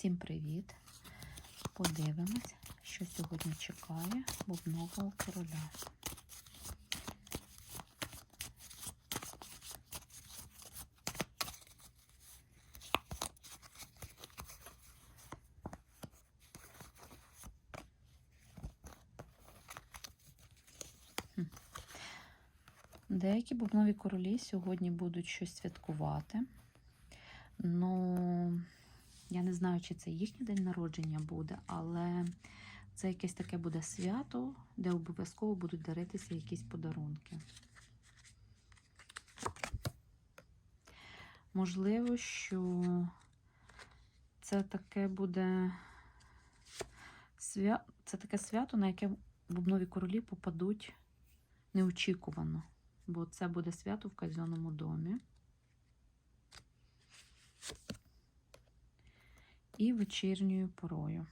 Всім привіт! Подивимось, що сьогодні чекає бубнового короля. Деякі бубнові королі сьогодні будуть щось святкувати. Ну, я не знаю, чи це їхній день народження буде, але це якесь таке буде свято, де обов'язково будуть даритися якісь подарунки. Можливо, що це таке буде свя... це таке свято, на яке бубнові королі попадуть неочікувано, бо це буде свято в казенному домі. І вечірньою порою.